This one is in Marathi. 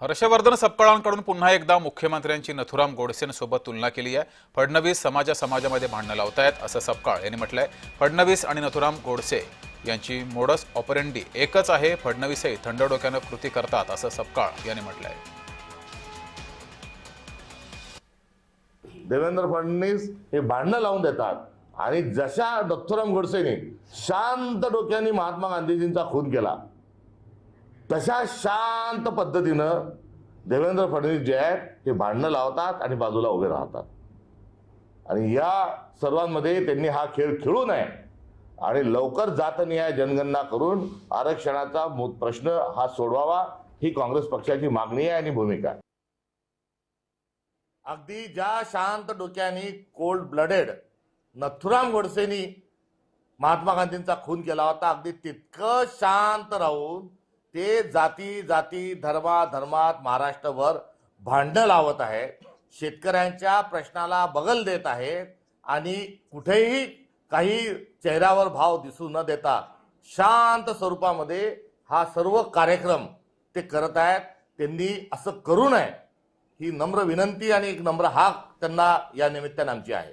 हर्षवर्धन सपकाळांकडून पुन्हा एकदा मुख्यमंत्र्यांची नथुराम गोडसेंसोबत तुलना केली आहे. फडणवीस समाजा समाजामध्ये भांडणं लावतायत असं सपकाळ यांनी म्हटलंय. फडणवीस आणि नथुराम गोडसे यांची मोडस ऑपरेंडी एकच आहे. फडणवीसही थंड डोक्यानं कृती करतात असं सपकाळ यांनी म्हटलंय. देवेंद्र फडणवीस हे भांडणं लावून देतात आणि जशा नथुराम गोडसेने शांत डोक्याने महात्मा गांधीजींचा खून केला तशा शांत पद्धतीनं देवेंद्र फडणवीस जे आहेत हे भांडणं लावतात आणि बाजूला उभे राहतात. आणि या सर्वांमध्ये त्यांनी हा खेळ खेळू नये आणि लवकर जातनिहाय जनगणना करून आरक्षणाचा प्रश्न हा सोडवावा ही काँग्रेस पक्षाची मागणी आहे आणि भूमिका आहे. अगदी ज्या शांत डोक्याने कोल्ड ब्लडेड नथुराम गोडसेनी महात्मा गांधींचा खून केला होता अगदी तितकं शांत राहून ते जाती जाती धर्मा धर्मात महाराष्ट्रभर भांडणं लावत आहेत शेतकऱ्यांच्या प्रश्नाला बगल देत आहेत आणि कुठेही काही चेहऱ्यावर भाव दिसू न देता शांत स्वरूपामध्ये हा सर्व कार्यक्रम ते करत आहेत. त्यांनी असं करू नये ही नम्र विनंती आणि एक नम्र हाक त्यांना या निमित्ताने आमची आहे.